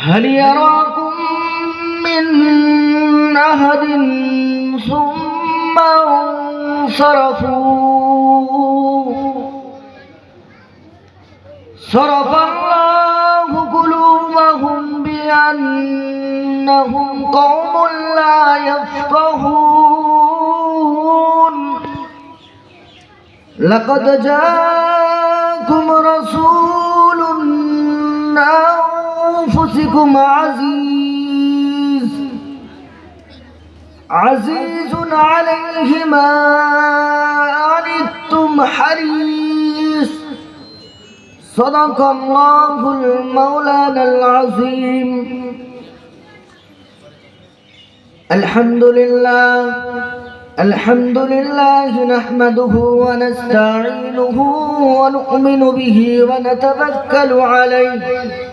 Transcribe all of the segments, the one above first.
هل يراكم من أحد ثم انصرفوا صرف الله قلوبهم بأنهم قوم لا يفقهون لقد جاءكم رسول من أنفسكم عزيز. عزيز عليه ما عنتم حريص. صدق الله المولانا العظيم. الحمد لله الحمد لله نحمده ونستعينه ونؤمن به ونتوكل عليه.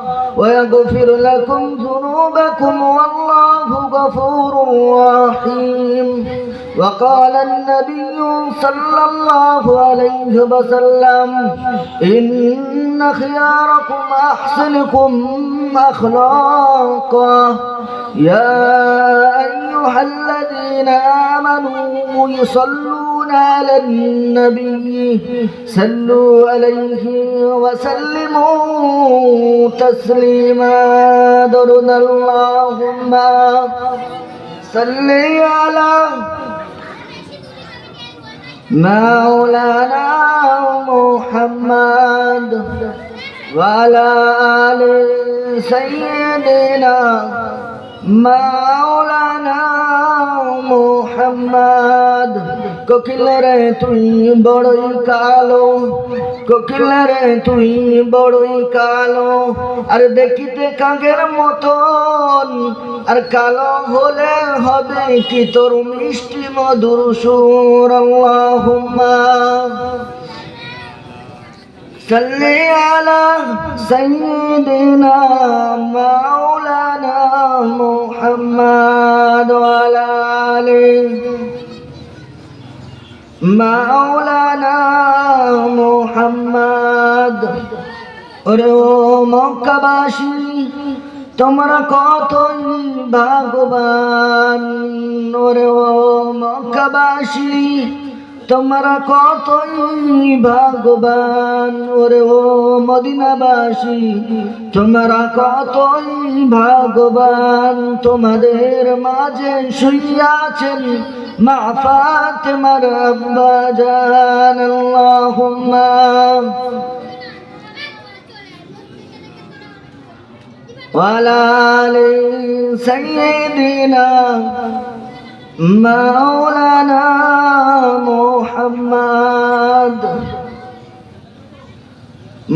ويغفر لكم ذنوبكم والله غفور رحيم. وقال النبي صلى الله عليه وسلم إن خياركم أحسنكم أخلاقا. يا أيها الذين آمنوا يصلون على النبي صلوا عليه وسلموا تسليما تسليما درنا اللهم صل على مولانا محمد وعلى آل سيدنا مولانا محمد কোকিল রে তুই বড়ই কালো কোকিল রে তুই বড়ই কালো আর দেখিতে কাগের মতন আর কালো হলে হবে কি তোর মিষ্টি মধুর সুর আল্লাহুম্মা صل على سيدنا مولانا محمد وعلى آله মাওলানা মোহাম্মদ। ওরে ও মক্কাবাসী, তোমরা কতই ভগবান ওরে ও মক্কাবাসী, তোমরা কতই ভগবান ওরে ও মদিনাবাসী, তোমরা কতই ভগবান তোমাদের মাঝে শুইয়াছেন মা ফাতেমার আব্বা জান আল্লাহুম্মা ওয়ালা আলি সাইয়্যিদিনা মাওলানা মুহাম্মদ।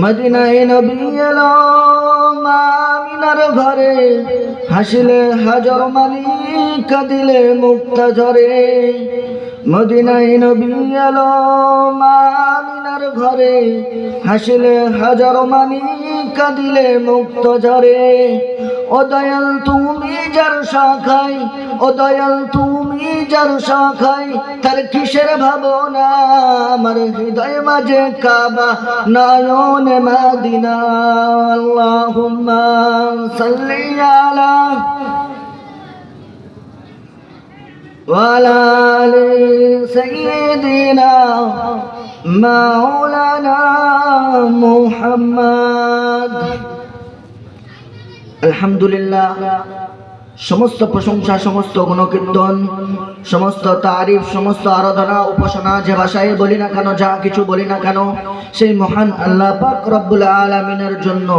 মদিনায় নবী এলো মা মিনার ঘরে, হাসিলে হাজার মালিক কাঁদিলে মুক্তা ঝরে। মদিনাই নবী এলো মামিনার ঘরে হাসিলে হাজার মানি কাঁদিলে মুক্ত ঝরে। ও দয়াল তুমি যার শাখাই ও দয়াল তুমি যার শাখাই তার কিসের ভাবনা? আমার হৃদয় মাঝে কাবা নয়ন মাদিনা। আল্লাহুম্মা সাল্লি আলা وعلى آل سيدنا مولانا محمد আলহামদুলিল্লাহ সমস্ত প্রশংসা সমস্ত গুণকীর্তন সমস্ত তারিফ সমস্ত আরাধনা উপাসনা যে ভাষায় বলি না কেন যা কিছু বলি না কেন সেই মহান আল্লাহ পাক রব্বুল আলমিনের জন্য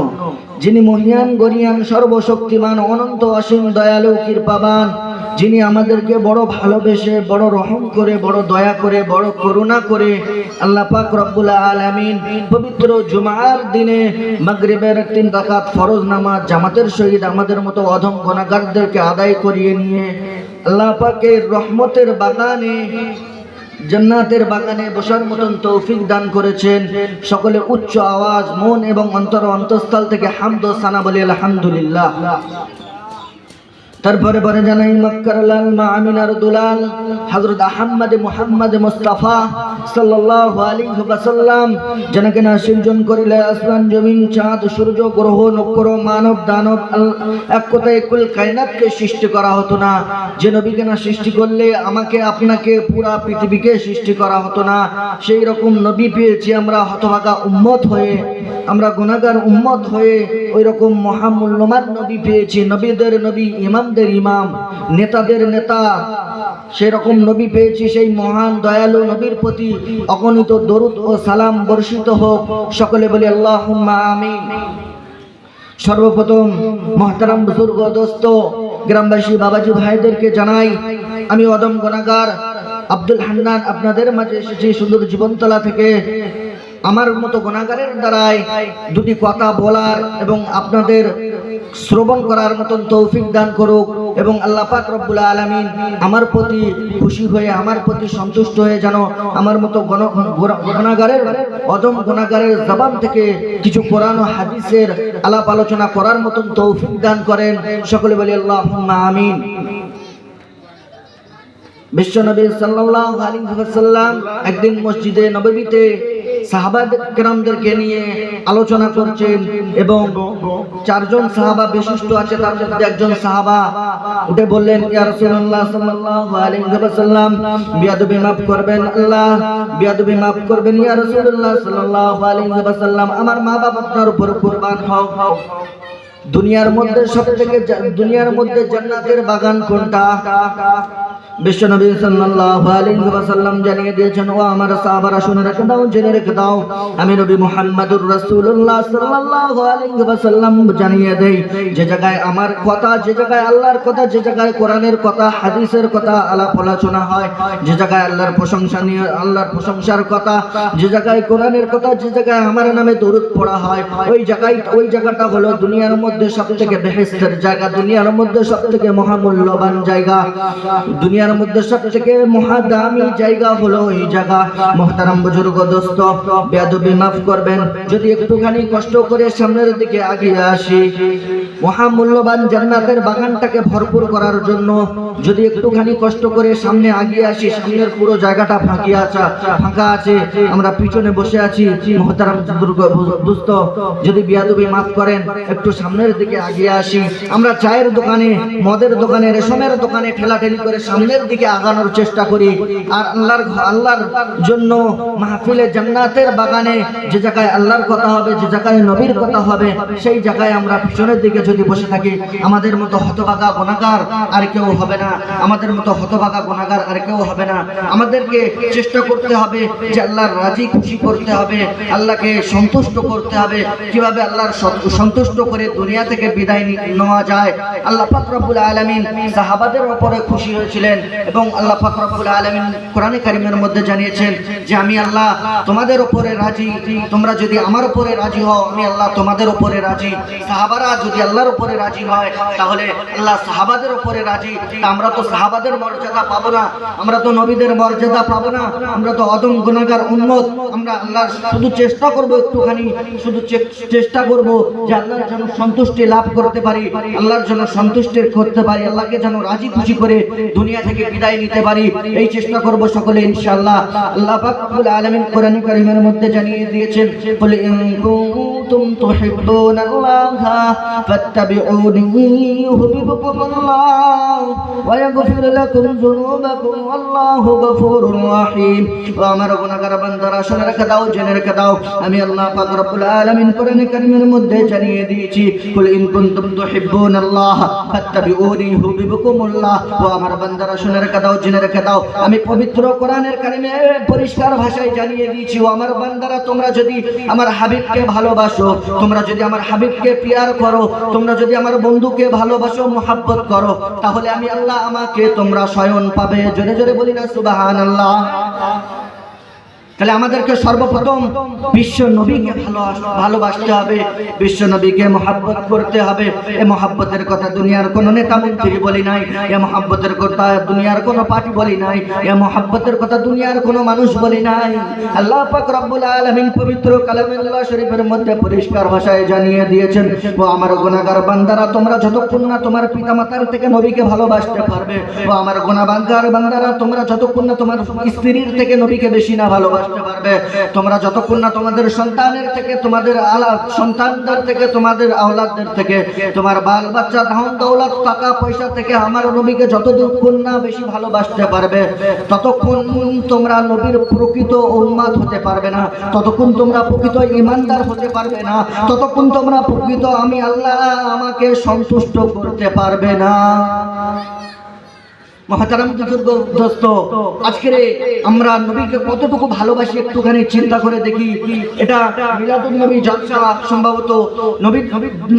যিনি মহিয়ান গরিয়ান সর্বশক্তিমান অনন্ত অসীম দয়ালু কৃপাবান যিনি আমাদেরকে বড় ভালোবেসে, বড় রহম করে, বড় দয়া করে, বড় করুণা করে আল্লাহ পাক রব্বুল আলামিন পবিত্র জুমার দিনে মাগরিবের তিন রাকাত ফরজ নামাজ জামাতের সহিত আমাদের মতো অধম গুনাহগারদেরকে আদায় করিয়ে নিয়ে আল্লাহ পাকের রহমতের বাগানে, জান্নাতের বাগানে বসার মতন তৌফিক দান করেছেন। সকলে উচ্চ আওয়াজ, মন এবং অন্তর অন্তঃস্থল থেকে হামদ সানা বলি আলহামদুলিল্লাহ। তারপরে পরে জানাই মক্কার লাল মা আমিনার দুলাল, হযরত আহমদ মুহাম্মদ মুস্তাফা সাল্লাল্লাহু আলাইহি ওয়াসাল্লাম জনকে না সৃজন করিলে আসমান জমিন, চাঁদ, সূর্য, গ্রহ, নক্ষত্র, মানব, দানব এক কথায় কুল কায়নাতকে সৃষ্টি করা হতো না। যে নবীকে না সৃষ্টি করলে আমাকে, আপনাকে, পুরা পৃথিবীকে সৃষ্টি করা হতো না। সেই রকম নবী পেয়েছি আমরা, হতভাগা উম্মত হয়ে, আমরা গুনাহগার উম্মত হয়ে, ওই রকম মহামূল্যমান নবী পেয়েছি। নবীদের নবী ইমামদের ইমাম, নেতাদের নেতা। সেরকম নবী পেয়েছি সেই মহান দয়ালু নবীর প্রতি। অগণিত দরুদ ও সালাম বর্ষিত হোক। সকলে বলি আল্লাহ আমিন। সর্বপ্রথম মহতারাম বুজুর্গ দোস্ত, গ্রামবাসী বাবাজি ভাইদেরকে জানাই, আমি অদম গণাগার আব্দুল হান্নান আপনাদের মাঝে এসেছি সুন্দর জীবনতলা থেকে। আমার মতো গুণাগারের দ্বারাই দুটি কথা বলার এবং আপনাদের শ্রবণ করার মতন তৌফিক দান করুক এবং আল্লাহ পাক রব্বুল আলামিন আমার প্রতি খুশি হয়ে, আমার প্রতি সন্তুষ্ট হয়ে যেন আমার মতো গণ- অদম গুণাগারের জবান থেকে কিছু কোরআন হাদিসের আলাপ আলোচনা করার মতন তৌফিক দান করেন। সকলে বলি আল্লাহ আমিন। সাল্লাল্লাহু আলাইহি ওয়াসাল্লাম একদিন মসজিদে নববীতে সাহাবা কেরামদেরকে নিয়ে আলোচনা করছেন এবং চারজন সাহাবা বিশিষ্ট আছে, তার মধ্যে একজন সাহাবা উঠে বললেন করবেন, আল্লাহ করবেন আমার মা বাবা আপনার উপর কুরবান দুনিয়ার মধ্যে সব থেকে দুনিয়ার মধ্যে জান্নাতের বাগান কোনটা? বিশ্বনবী সাল্লাল্লাহু আলাইহি জানিয়ে দিয়েছেন, ও আমার সাহাবারা, শুনে রেখে দাও, জেনে রেখে দাও। আমি নবী মুহাম্মদুর রাসূলুল্লাহ সাল্লাল্লাহু আলাইহি জানিয়ে দেই, যে জায়গায় আমার কথা, যে জায়গায় আল্লাহর কথা, যে জায়গায় কোরআনের কথা, হাদিসের কথা আলাপ আলোচনা হয়, যে জায়গায় আল্লাহর প্রশংসা নিয়ে, আল্লাহর প্রশংসার কথা, যে জায়গায় কোরআনের কথা, যে জায়গায় আমার নামে দরুদ পড়া হয়, ওই জায়গায়, ওই জায়গাটা হলো দুনিয়ার মধ্যে সব থেকে বেহেস্তের জায়গা, দুনিয়ার মধ্যে সব থেকে মহামূল্যবান জায়গা। দুনিয়ার মধ্যে সব থেকে মহাদামি জায়গা হলো এই জায়গা। মোহতারাম বুজুর্গ দোস্ত, বেয়াদবি মাফ করবেন, যদি একটুখানি কষ্ট করে সামনের দিকে আগিয়ে আসি। মহামূল্যবান জান্নাতের বাগানটাকে ভরপুর করার জন্য যদি একটুখানি কষ্ট করে সামনে আগিয়ে আসি, সামনের পুরো জায়গাটা ফাঁকি আছে, ফাঁকা আছে, আমরা পিছনে বসে আছি। মহতারাম দুস্থ যদি বিয়াদবি মাফ করেন, একটু সামনের দিকে আগিয়ে আসি। আমরা চায়ের দোকানে, মদের দোকানে, রেশমের দোকানে ঠেলাঠেলি করে সামনের দিকে আগানোর চেষ্টা করি। আর আল্লাহর আল্লাহর জন্য মাহফিলে জান্নাতের বাগানে যে জায়গায় আল্লাহর কথা হবে, যে জায়গায় নবীর কথা হবে, সেই জায়গায় আমরা পিছনের দিকে যদি বসে থাকি, আমাদের মতো হতভাগা গুণাগার আর কেউ হবে না। আমাদের মতো হতভাগা গুণাগার আর কেউ হবে না। আমাদেরকে চেষ্টা করতে হবে যে আল্লাহর রাজি খুশি করতে হবে, আল্লাহকে সন্তুষ্ট করতে হবে। কীভাবে আল্লাহর সন্তুষ্ট করে দুনিয়া থেকে বিদায় নেওয়া যায়? আল্লাহ পাক রব্বুল আলামিন সাহাবাদের উপরে খুশি হয়েছিলেন। এবং আল্লাহ পাক রব্বুল আলামিন কোরআনে কারিমের মধ্যে জানিয়েছেন যে আমি আল্লাহ তোমাদের উপরে রাজি। তোমরা যদি আমার উপরে রাজি হও, আমি আল্লাহ তোমাদের উপরে রাজি। সাহাবারা যদি আল্লাহর উপরে রাজি হয়, তাহলে আল্লাহ সাহাবাদের উপরে রাজি। আমরা তো সাহাবাদের মর্যাদা পাবো না। আমরা তো নবীদের মর্যাদা পাবো না। আমরা তো অদম গুণাগার উন্মত আমরা আল্লাহ শুধু চেষ্টা করব একটুখানি, শুধু চেষ্টা করব যে আল্লাহর যেন সন্তুষ্টি লাভ করতে পারি, আল্লাহর জন্য সন্তুষ্টি করতে পারি, আল্লাহকে যেন রাজি খুশি করে দুনিয়া থেকে বিদায় নিতে পারি। এই চেষ্টা করব সকলে, ইনশাআল্লাহ। আল্লাহ পাক রব্বুল আলামিন কোরআন কারীমের মধ্যে জানিয়ে দিয়েছেন কুনতুম তুহিব্বুনাল্লাহা ফাত্তাবিউনি ইউহিব্বুকুমুল্লাহ ওয়া ইয়াগফির লাকুম যুনুবাকুম আল্লাহু গফুরুর রহিম ও আমার গুনাহগার বান্দারা, শুনে রেখে দাও, জেনে রেখে দাও, আমি আল্লাহ পাক রব্বুল আলামিন কোরআন কারীমের মধ্যে জানিয়ে দিয়েছি, কুল ইন কুনতুম তুহিব্বুনাল্লাহ ফাত্তাবিউনি ইউহিব্বুকুমুল্লাহ। ও আমার বান্দারা, শুনে রেখে দাও, জেনে রেখে দাও, আমি পবিত্র কোরআনের কারিমে পরিষ্কার ভাষায় জানিয়ে দিয়েছি, ও আমার বান্দারা, তোমরা যদি আমার হাবিবকে ভালোবাসো তোমরা যদি আমার হাবিবকে পিয়ার করো, তোমরা যদি আমার বন্ধুকে ভালোবাসো, মোহাব্বত করো, তাহলে আমি আল্লাহ আমাকে তোমরা স্বয়ন পাবে। জোরে জোরে বলি না সুবাহান আল্লাহ তাহলে আমাদেরকে সর্বপ্রথম বিশ্ব নবীকে ভালো ভালোবাসতে হবে। বিশ্ব নবীকে মহাব্বত করতে হবে। এ মহাব্বতের কথা দুনিয়ার কোনো নেতা মন্ত্রী বলি নাই। এ মহাব্বতের কথা দুনিয়ার কোনো পার্টি বলি নাই। এ মহাব্বতের কথা দুনিয়ার কোনো মানুষ বলি নাই। আল্লাহ পাক রব্বুল আলামিন পবিত্র কালামুল্লাহ শরীফের মধ্যে পরিষ্কার ভাষায় জানিয়ে দিয়েছেন, ও আমার গুনাহগার বান্দারা, তোমরা যতক্ষণ না তোমার পিতামাতার থেকে নবীকে ভালোবাসতে পারবে, ও আমার গুনাহগার বান্দারা, তোমরা যতক্ষণ না তোমার স্ত্রীর থেকে নবীকে বেশি না ভালোবাসতে পারবে। তোমরা যতক্ষণ না তোমাদের সন্তানের থেকে, তোমাদের আলা সন্তানদের থেকে, তোমাদের আওলাদদের থেকে, তোমার বাল বাচ্চা ধান দৌলত, টাকা পয়সা থেকে আমার নবীকে যতক্ষণ না বেশি ভালোবাসতে পারবে, ততক্ষণ তোমরা নবীর প্রকৃত উন্মাদ হতে পারবে না। ততক্ষণ তোমরা প্রকৃত ইমানদার হতে পারবে না। ততক্ষণ তোমরা প্রকৃত আমি আল্লাহ আমাকে সন্তুষ্ট করতে পারবে না। মহাতারাম বুজুর্গ দোস্ত, আজকের আমরা নবীকে কতটুকু ভালোবাসি একটুখানি চিন্তা করে দেখি। এটা মিলাদুল নবী জলসা সম্ভবত। নবী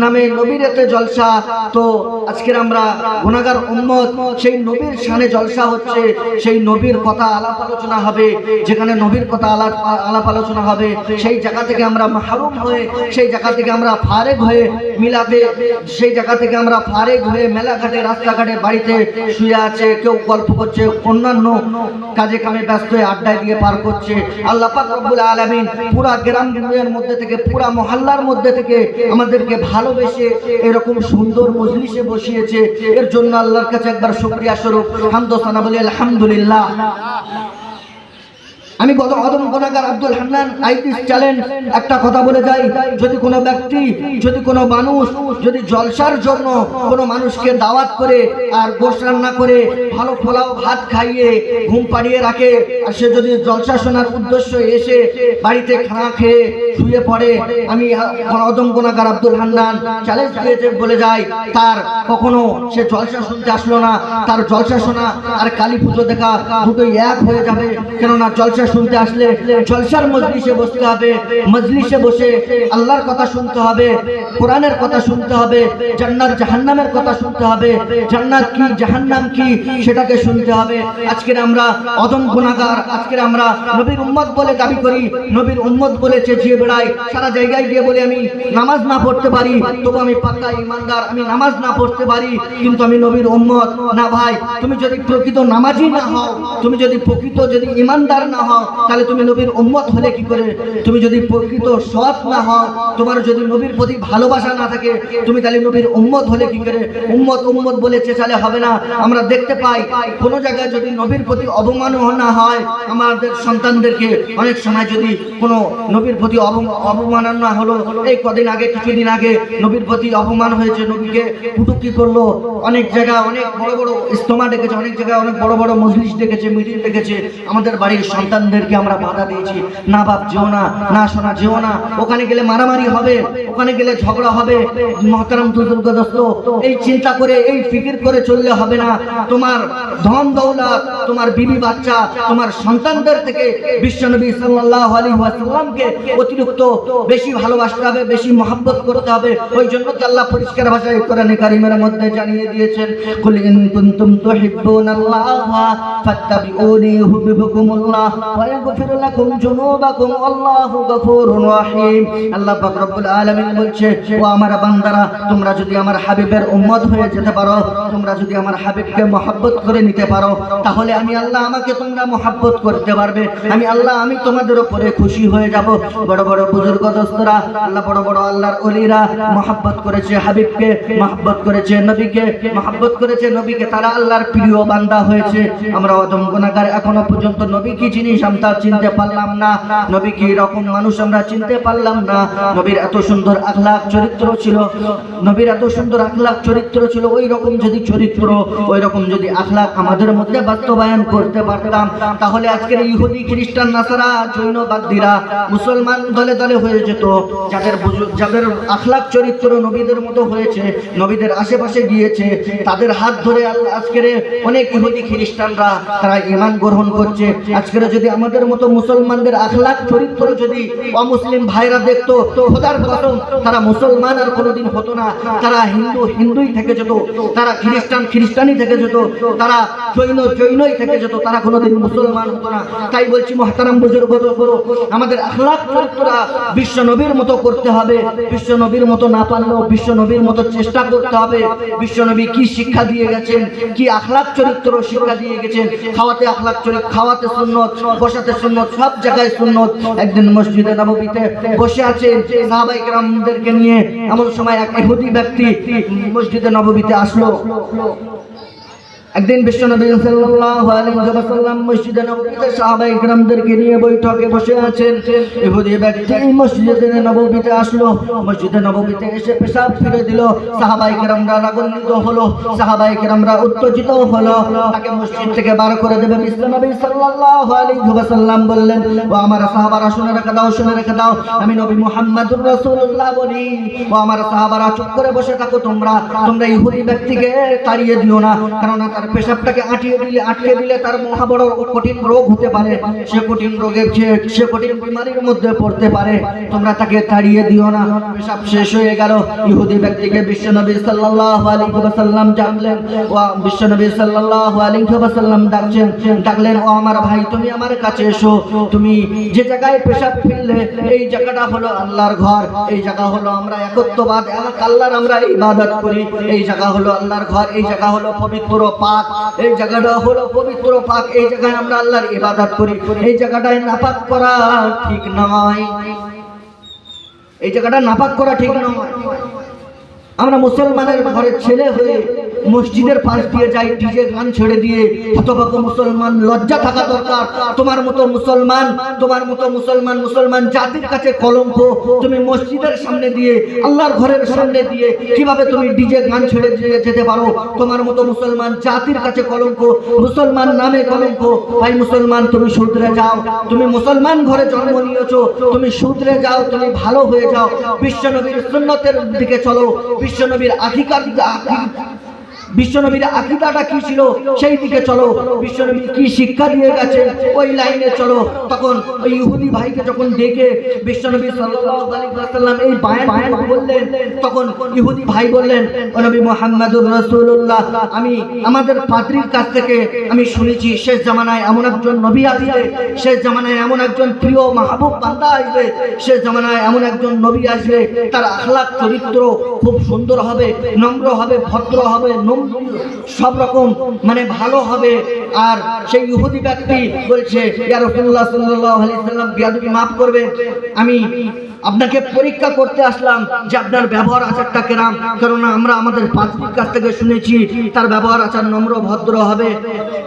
নামে নবীর এতে জলসা। তো আজকের আমরা গুণাগার উম্মত, সেই নবীর শানে জলসা হচ্ছে, সেই নবীর কথা আলাপ আলোচনা হবে, যেখানে নবীর কথা আলাপ আলাপ আলোচনা হবে, সেই জায়গা থেকে আমরা মাহরুম হয়ে, সেই জায়গা থেকে আমরা ফারেক হয়ে মিলাতে সেই জায়গা থেকে আমরা ফারেক হয়ে মেলাঘাটে, রাস্তাঘাটে, বাড়িতে শুয়ে আছে কেউ গল্প করছে, অন্যান্য কাজে কামে ব্যস্ত হয়ে আড্ডায় দিয়ে পার করছে। আল্লাহ পাক রব্বুল আলামিন পুরা গ্রাম গ্রামের মধ্যে থেকে, পুরা মহল্লার মধ্যে থেকে আমাদেরকে ভালোবেসে এরকম সুন্দর মজলিসে বসিয়েছে। এর জন্য আল্লাহর কাছে একবার শুকরিয়া স্বরূপ। হামদোসানা বলি, আলহামদুলিল্লাহ। আমি গত অদম গুণাগার আব্দুল হান্নান আইতিস চ্যালেঞ্জ একটা কথা বলে যাই। যদি কোনো ব্যক্তি, যদি কোনো মানুষ, যদি জলসার জন্য কোনো মানুষকে দাওয়াত করে আর গোশ রান্না করে, ভালো পোলাও ভাত খাইয়ে ঘুম পাড়িয়ে রাখে, আর সে যদি জলসা শোনার উদ্দেশ্য এসে বাড়িতে খানা খেয়ে শুয়ে পড়ে, আমি অদম গুণাগার আব্দুল হান্নান চ্যালেঞ্জ দিয়েছে বলে যাই। তার কখনো সে জলসা শুনতে আসলো না। তার জলসা শোনা আর কালী পুজো দেখা দুটোই এক হয়ে যাবে। কেননা জলসা শুনতে আসলে জলসার মজলিসে বসতে হবে, মজলিসে বসে আল্লাহর কথা শুনতে হবে, কোরআনের কথা শুনতে হবে, জান্নাত জাহান্নামের কথা শুনতে হবে, জান্নাত কি, জাহান্নাম কি সেটাকে শুনতে হবে। আজকের আমরা অদম গুণাগার আজকের আমরা নবীর উম্মত বলে দাবি করি, নবীর উম্মত বলে চেঁচিয়ে বেড়াই। সারা জায়গায় গিয়ে বলে, আমি নামাজ না পড়তে পারি, তবু আমি পাক্কা ইমানদার, আমি নামাজ না পড়তে পারি, কিন্তু আমি নবীর উম্মত। না ভাই, তুমি যদি প্রকৃত নামাজি না হও, তুমি যদি প্রকৃত যদি ইমানদার না হও তাহলে তুমি নবীর উম্মত হলে কি করে? তুমি যদি প্রকৃত সৎ না হও, তোমার যদি নবীর প্রতি ভালোবাসা না থাকে, তুমি তাহলে নবীর উম্মত হলে কি করে? উম্মত উম্মত বলে চেঁচালে হবে না। আমরা দেখতে পাই, কোন জায়গায় যদি নবীর প্রতি অবমাননা না হয়, আমাদের সন্তানদেরকে অনেক সময় যদি কোনো নবীর প্রতি অবম- অবমাননা হলো, এই কদিন আগে, কিছুদিন আগে নবীর প্রতি অপমান হয়েছে, নবীকে কুটুকি করল। অনেক জায়গায় অনেক বড় বড় ইস্তমা ডেকেছে, অনেক জায়গায় অনেক বড় বড় মজলিস ডেকেছে, মিটিং ডেকেছে। আমাদের বাড়ির সন্তান সন্তানদেরকে আমরা বাধা দিয়েছি। না বাপ, যেও না না শোনা যেও না। ওখানে গেলে মারামারি হবে, ওখানে গেলে ঝগড়া হবে। মহতারাম দুর্গদস্ত এই চিন্তা করে, এই ফিকির করে চললে হবে না। তোমার ধন দৌলত, তোমার বিবি বাচ্চা, তোমার সন্তানদের থেকে বিশ্বনবী সাল্লাল্লাহু আলাইহি ওয়াসাল্লামকে অতিরিক্ত বেশি ভালোবাসতে হবে, বেশি মহব্বত করতে হবে। ওই জন্য আল্লাহ পরিষ্কার ভাষায় কোরআনে কারিমের মধ্যে জানিয়ে দিয়েছেন, কুল ইন কুনতুম তুহিব্বুনাল্লাহা ফাত্তাবিউনি ইউহিব্বুকুমুল্লাহ। ইয়াগফির লাকুম যুনুবাকুম, আল্লাহু গফুরুর রহিম। আল্লাহ পাক বলছে, ও আমার বান্দারা, তোমরা যদি আমার হাবিবের উম্মত হয়ে যেতে পারো, তোমরা যদি আমার হাবিবকে মহব্বত করে নিতে পারো, তাহলে আমি আল্লাহ আমাকে তোমরা মহব্বত করতে পারবে। আমি আল্লাহ, আমি তোমাদের উপরে খুশি হয়ে যাব। বড় বড় বুজুর্গ দোস্তরা, আল্লাহ বড় বড় আল্লাহর অলিরা মহব্বত করেছে হাবিবকে, মহব্বত করেছে নবীকে, মহব্বত করেছে নবীকে। তারা আল্লাহর প্রিয় বান্দা হয়েছে। আমরা অদম গুণাগার এখনও পর্যন্ত নবী কি জিনিস আমরা চিনতে পারলাম না। নবী কি রকম মানুষ আমরা চিনতে পারলাম না। নবীর এত সুন্দর আখলাক চরিত্র ছিল। নবীর এত সুন্দর আখলাক চরিত্র ছিল। ওই রকম যদি চরিত্র ওই রকম যদি আখলাক আমাদের মধ্যে বাস্তবায়ন করতে পারতাম, তাহলে আজকের ইহুদি, খ্রিস্টান, নাসারা, জৈনবাদীরা মুসলমান দলে দলে হয়ে যেত। যাদের যাদের আখলাক চরিত্র নবীদের মতো হয়েছে, নবীদের আশেপাশে গিয়েছে, তাদের হাত ধরে আজকের অনেক ইহুদি, খ্রিস্টানরা তারা ইমান গ্রহণ করছে। আজকের যদি আমাদের মতো মুসলমানদের আখলাক চরিত্র যদি অমুসলিম ভাইরা দেখতো, খোদার কসম, তারা মুসলমান আর কোনোদিন হতো না। তারা হিন্দু, হিন্দুই থেকে যেত, তারা খ্রিস্টান, খ্রিস্টানই থেকে যেত, তারা জৈন, জৈনই থেকে যেত, তারা কোনোদিন মুসলমান হতো না। তাই বলছি, মহতারাম বুজুর্গ, আমাদের আখলাক চরিত্ররা বিশ্ব নবীর মতো করতে হবে, বিশ্ব নবীর মতো না পারলেও বিশ্ব নবীর মতো চেষ্টা করতে হবে। বিশ্ব নবী কি শিক্ষা দিয়ে গেছেন, কি আখলাক চরিত্র শিক্ষা দিয়ে গেছেন? খাওয়াতে আখলাক চরিত্র, খাওয়াতে সুন্নত বসাতে সুন্নত, সব জায়গায় সুন্নত। একদিন মসজিদে নববীতে বসে আছেন সাহাবাই কেরামদেরকে নিয়ে। এমন সময় এক ইহুদি ব্যক্তি মসজিদে নবীতে আসলো। একদিন বিশ্বনবী সাল্লাল্লাহু আলাইহি ওয়াসাল্লাম মসজিদে নববীতে সাহাবায়ে কেরামদেরকে নিয়ে বৈঠকে বসে আছেন। ইহুদি ব্যক্তি মসজিদে নববীতে আসলো। মসজিদে নববীতে এসে পেশাব ফিরে দিল। সাহাবায়ে কেরামরা রাগান্বিত হলো। সাহাবায়ে কেরামরা উত্তেজিত হলো। তাকে মসজিদ থেকে বার করে দেবে বিশ্বনবী সাল্লাল্লাহু আলাইহি ওয়াসাল্লাম বললেন, ও আমার সাহাবারা, শুনে রেখে দাও, শুনে রেখে দাও। আমি নবী মুহাম্মদুর রাসূলুল্লাহ বলি। ও আমার সাহাবারা, চুপ করে বসে থাকো তোমরা। তোমরা ইহুদি ব্যক্তিকে তাড়িয়ে দিও না। কারণ তার পেশাবটাকে আটকে দিলে আটকে দিলে তার মহা বড় কঠিন রোগ হতে পারে। সে কঠিন রোগে সে- কঠিন বিমারির মধ্যে পড়তে পারে। তোমরা তাকে তাড়িয়ে দিও না। পেশাব শেষ হয়ে গেল। ইহুদি ব্যক্তিকে বিশ্বনবী সাল্লাল্লাহু আলাইহি ওয়াসাল্লাম ডাকলেন। ও বিশ্বনবী সাল্লাল্লাহু আলাইহি ওয়াসাল্লাম ডাকছেন। ডাকলেন, ও আমার ভাই, তুমি আমার কাছে এসো। তুমি যে জায়গায় পেশাব ফেললে এই জায়গাটা হলো আল্লাহর ঘর। এই জায়গা হলো আমরা একত্ববাদ, এক আল্লাহর আমরা ইবাদত করি। এই জায়গা হলো আল্লাহর ঘর। এই জায়গা হলো পবিত্র পাক, এই জায়গাটা হলো পবিত্র পাক, এই জায়গায় আমরা আল্লাহর ইবাদত করি। এই জায়গাটায় নাপাক করা ঠিক নয়। এই জায়গাটা নাপাক করা ঠিক নয়। আমরা মুসলমানের ঘরের ছেলে হয়ে মসজিদের পাশ দিয়ে যাই ডিজে গান ছেড়ে দিয়ে হতভাগ মুসলমান, লজ্জা থাকা দরকার। তোমার মতো মুসলমান, তোমার মতো মুসলমান মুসলমান জাতির কাছে কলঙ্ক। তুমি মসজিদের সামনে দিয়ে, আল্লাহর ঘরের সামনে দিয়ে কীভাবে তুমি ডিজে গান ছেড়ে দিয়ে যেতে পারো? তোমার মতো মুসলমান জাতির কাছে কলঙ্ক, মুসলমান নামে কলঙ্ক। ভাই মুসলমান, তুমি শুধরে যাও। তুমি মুসলমান ঘরে জন্ম নিয়েছো। তুমি শুধরে যাও, তুমি ভালো হয়ে যাও। বিশ্বনবীর সুন্নতের দিকে চলো। বিশ্বনবীর আধিকার বিশ্বনবীর আকিদাটা কি ছিল? সেই দিকে চলো। বিশ্বনবী কি শিক্ষা দিয়ে গেছে? ওই লাইনে চলো। তখন ওই ইহুদি ভাইকে যখন ডেকে বিশ্বনবী ওয়াসাল্লাম এই বললেন, তখন ইহুদি ভাই বললেন নবী মুহাম্মদুর রাসূলুল্লাহ, আমি আমাদের পাত্রীর কাছ থেকে আমি শুনেছি, শেষ জামানায় এমন একজন নবী আসবে, শেষ জামানায় এমন একজন প্রিয় মাহবুব বান্দা আসবে, শেষ জামানায় এমন একজন নবী আসবে, তার আখলাক চরিত্র খুব সুন্দর হবে, নম্র হবে, ভদ্র হবে, নম্র সব রকম মানে ভালো হবে। আর সেই ইহুদি ব্যক্তি বলছে maaf করবেন আমি আপনাকে পরীক্ষা করতে আসলাম যে আপনার ব্যবহার আচারটা কেরাম, কেননা আমরা আমাদের পাত্রীর কাছ থেকে শুনেছি, তার ব্যবহার আচার নম্র, ভদ্র হবে।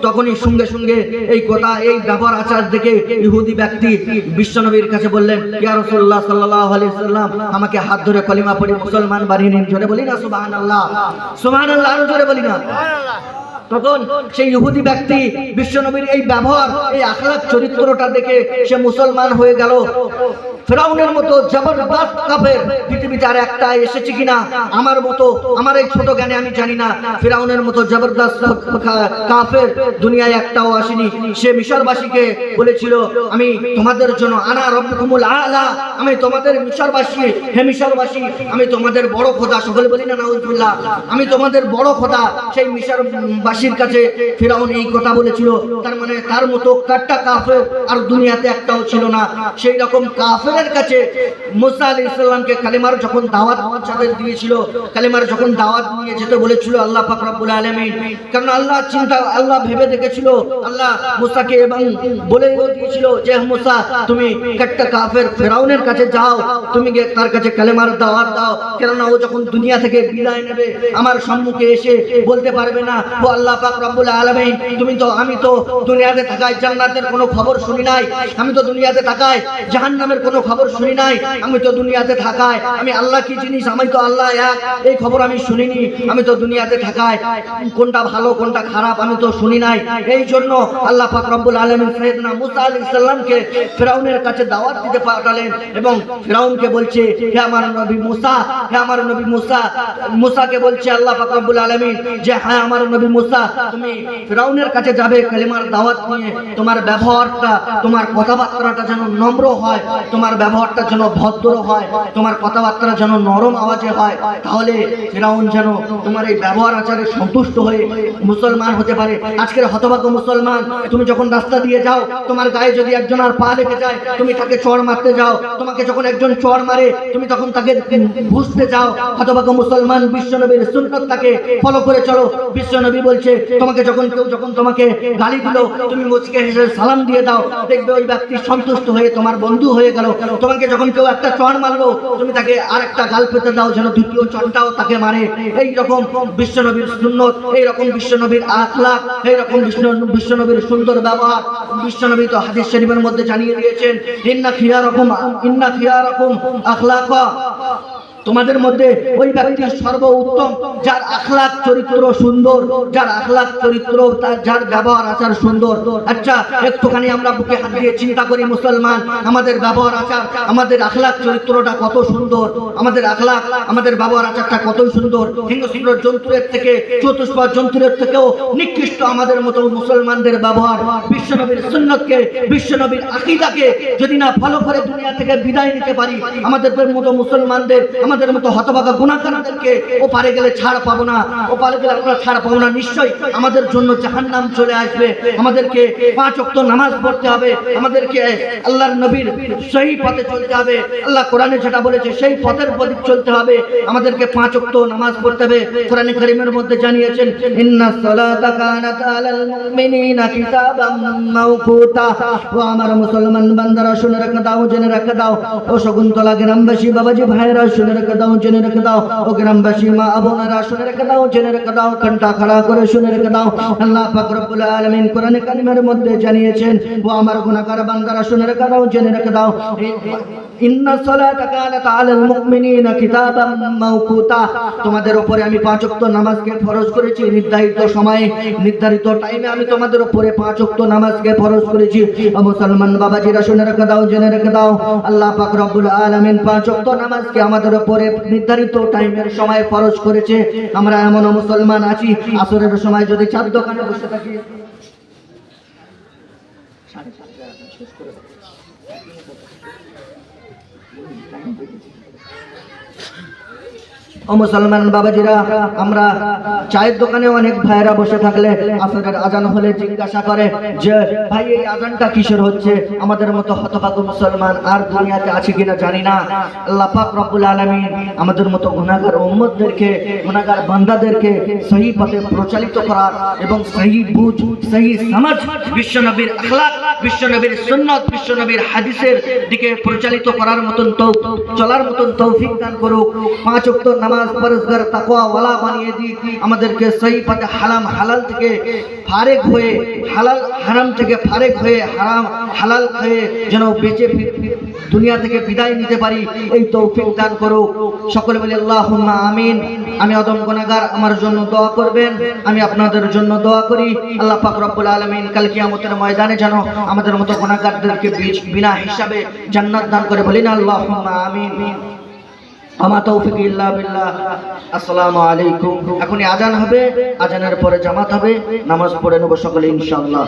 তখনই সঙ্গে সঙ্গে এই কথা, এই ব্যবহার আচার দেখে ইহুদি ব্যক্তি বিশ্বনবীর কাছে বললেন, ইয়া রাসূলুল্লাহ সাল্লাল্লাহু আলাইহি সাল্লাম, আমাকে হাত ধরে কলিমা পড়ে মুসলমান বানিয়ে নিন। জোরে বলি না, সুবহানাল্লাহ। সুবহানাল্লাহ, আরও জোরে বলি না? তখন সেই ইহুদি ব্যক্তি বিশ্বনবীর এই ব্যবহার এই আখলাক চরিত্রটা দেখে সে মুসলমান হয়ে গেল। ফেরাউনের মতো জবরদস্ত কাফের পৃথিবীতে আর একটা এসেছে কিনা? আমার মতো, আমার এই ছোট জ্ঞানে আমি জানি না। ফেরাউনের মতো জবরদস্ত কাফের দুনিয়ায় একটাও আসেনি। সে মিশরবাসীকে বলেছিল, আমি তোমাদের জন্য আনা রব্বুকুমুল আলা। আমি তোমাদের মিশরবাসী, হে মিশরবাসী, আমি তোমাদের বড় খোদা। সকলে বলি না, নাউজুবিল্লাহ। আমি তোমাদের বড় খোদা। সেই মিশরবাসীর কাছে ফেরাউন এই কথা বলেছিল। তার মানে তার মতো কাট্টা কাফের আর দুনিয়াতে একটাও ছিল না। সেই রকম কাফেরের কাছে মুসা আলী ইসলামকে কালিমার যখন দাওয়াত তাদের দিয়েছিল কালিমার যখন দাওয়াত নিয়ে যেতে বলেছিল আল্লাহ পাক রব্বুল আলামিন, কারণ আল্লাহ চিন্তা, আল্লাহ ভেবে দেখেছিল, আল্লাহ মুসাকে এবং বলে দিয়েছিল যে মুসা, তুমি কাট্টা কাফের ফেরাউনের কাছে যাও, তুমি গিয়ে তার কাছে কালেমার দাওয়াত দাও, কেননা ও যখন দুনিয়া থেকে বিদায় নেবে, আমার সম্মুখে এসে বলতে পারবে না, ও আল্লাহ পাক রব্বুল আলামিন, তুমি তো, আমি তো দুনিয়াতে থাকায় জান্নাতের কোনো খবর শুনি নাই, আমি তো দুনিয়াতে থাকায় জাহান্নামের কোনো খবর শুনি নাই। আমি তো দুনিয়াতে থাকায়। আমি আল্লাহ কি জিনিস? আমি তো আল্লাহ এক। এই খবর আমি শুনিনি। আমি তো দুনিয়াতে থাকায়। কোনটা ভালো, কোনটা খারাপ, আমি তো শুনি নাই। এই জন্য আল্লাহ পাক রব্বুল আলামিন সাইয়েদনা মুসা আলাইহিস সালামকে ফেরাউনের কাছে দাওয়াত দিতে পাঠালেন এবং ফেরাউনকে বলছে, হে আমার নবী মুসা, হে আমার নবী মুসা। মুসাকে বলছে, আল্লাহ পাক রব্বুল আলামিন, যে হ্যাঁ আমার নবী মুসা, তুমি ফেরাউনের কাছে যাবে কালিমার দাওয়াত নিয়ে। তোমার ব্যবহারটা, তোমার কথাবার্তাটা যেন নম্র হয়। তোমার ব্যবহারটা যেন ভদ্র হয়, তোমার কথাবার্তা যেন নরম আওয়াজে হয়, তাহলে ফেরাউন যেন তোমার এই ব্যবহার আচারে সন্তুষ্ট হয়ে মুসলমান হতে পারে। আজকের হতভাগ্য মুসলমান, তুমি যখন রাস্তা দিয়ে যাও, তোমার গায়ে যদি একজন আর পা লেগে যায়, তুমি তাকে চড় মারতে যাও, তোমাকে যখন একজন চড় মারে, তুমি তখন তাকে ঘুষতে যাও। হতভাগ্য মুসলমান, বিশ্বনবীর সুন্নত তাকে ফলো করে চলো। বিশ্বনবী বলছে, তোমাকে যখন কেউ যখন তোমাকে গালি দিল, তুমি মুচকে হেসে সালাম দিয়ে দাও, দেখবে ওই ব্যক্তি সন্তুষ্ট হয়ে তোমার বন্ধু হয়ে গেল। তোমাকে যখন কেউ একটা চড় মারলো, তুমি তাকে আর একটা গাল পেতে দাও যেন দ্বিতীয় চড়টাও তাকে মারে। এই রকম বিশ্বনবীর সুন্নত, এইরকম বিশ্বনবীর আখলাখ এই বিশ্ব বিশ্বনবীর সুন্দর ব্যবহার বিশ্বনবী তো হাদিস শরীফের মধ্যে জানিয়ে দিয়েছেন, ইন্না খিয়া রকম ইন্না খিয়া রকম তোমাদের মধ্যে ওই ব্যক্তি সর্ব উত্তম যার আখলাক চরিত্র সুন্দর, যার আখলাক চরিত্র, তার, যার ব্যবহার আচার সুন্দর। আচ্ছা একটুখানি আমরা বুকে হাত দিয়ে চিন্তা করি, মুসলমান, আমাদের ব্যবহার আচার, আমাদের আখলাক চরিত্রটা কত সুন্দর, আমাদের আখলাক, আমাদের ব্যবহার আচারটা কতই সুন্দর। হিংস্র জন্তুরের থেকে, চতুষ্প জন্তুরের থেকেও নিকৃষ্ট আমাদের মতো মুসলমানদের ব্যবহার, বিশ্বনবীর সুন্নতকে, বিশ্বনবীর আকিদাকে যদি না ভালো করে দুনিয়া থেকে বিদায় নিতে পারি, আমাদের মতো মুসলমানদের আমাদের মতো হতভাগা গুণাকারদেরকে ও পারে গেলে ছাড় পাবো না ও পারে গেলে আমরা ছাড় পাবো না। নিশ্চয়ই আমাদের জন্য জাহান্নাম চলে আসবে। আমাদেরকে পাঁচ অক্ত নামাজ পড়তে হবে। আমাদেরকে আল্লাহর নবীর সেই পথে চলতে হবে। আল্লাহ কোরআনে যেটা বলেছে, সেই পথের প্রতি চলতে হবে। আমাদেরকে পাঁচ অক্ত নামাজ পড়তে হবে। কোরআনে কারিমের মধ্যে জানিয়েছেন, ইন্না সালাতা কানাত আলাল মুমিনিনা কিতাবাম মাওকুতা। ও আমার মুসলমান বান্দারা, শুনে রেখে দাও, জেনে রেখে দাও। ও শকুন্তলা গ্রামবাসী, বাবাজি ভাইরা শুনে রেখে দাও, জেনে রেখে দাও। ও গ্রামবাসী, মা, বোনেরা, শুনে রেখে দাও, জেনে রেখে দাও, ঘণ্টা খাড়া করে শুনে রেখে দাও। আল্লাহ পাক রব্বুল আলামিন কারিমের মধ্যে জানিয়েছেন, ও আমার গুনাহগার বান্দারা, শুনে রেখে দাও, জেনে রেখে দাও। তোমাদের উপরে আমি পাঁচ ওয়াক্ত নামাজকে ফরজ করেছি, নির্ধারিত সময়ে, নির্ধারিত টাইমে আমি তোমাদের উপরে পাঁচ ওয়াক্ত নামাজকে ফরজ করেছি। মুসলমান বাবাজিরা, শুনে রেখে দাও, জেনে রেখে দাও। আল্লাহ পাক রব্বুল আলামিন পাঁচ ওয়াক্ত নামাজকে আমাদের উপরে নির্ধারিত টাইমের সময় ফরজ করেছে। আমরা এমন মুসলমান আছি, আসরের সময় যদি চার দোকানে বসে থাকি। ও মুসলমান বাবাজিরা, আমরা চায়ের দোকানে অনেক ভাইরা বসে থাকলে আসরের আজান হলে জিজ্ঞাসা করে যে, ভাই, এই আজানটা কিসের হচ্ছে? আমাদের মতো হতভাগ্য মুসলমান আর দুনিয়াতে আছে কিনা জানি না। আল্লাহ পাক রব্বুল আলামিন আমাদের মতো গুনাহগার উম্মতদেরকে, গুনাহগার বান্দাদেরকে সহি পথে প্রচালিত করার এবং সহি বুঝ, সহি সমাজ, বিশ্বনবীর আখলাক, বিশ্বনবীর সুন্নত, বিশ্বনবীর হাদিসের দিকে পরিচালিত করার মতন তৌ চলার মতন তৌফিক দান করুক। পাঁচ ওয়াক্ত নামাজ যেন বেঁচে দুনিয়া থেকে বিদায় নিতে পারি, এই তৌফিক দান করুক। সকলে বলি, আল্লাহুম্মা আমিন। আমি অদম গুনাহগার আমার জন্য দোয়া করবেন। আমি আপনাদের জন্য দোয়া করি। আল্লাহ পাক রব্বুল আলামিন কাল কিয়ামতের ময়দানে যেন আমাদের মতো গুনাহগারদেরকে বি- বিনা হিসাবে জান্নাত দান করে বলি না আল্লাহুম্মা আমিন। আমার তৌফিক ইল্লা বিল্লাহ। আসসালামু আলাইকুম। এখনই আজান হবে, আজানের পরে জামাত হবে, নামাজ পড়ে নেব সকলে ইনশাআল্লাহ।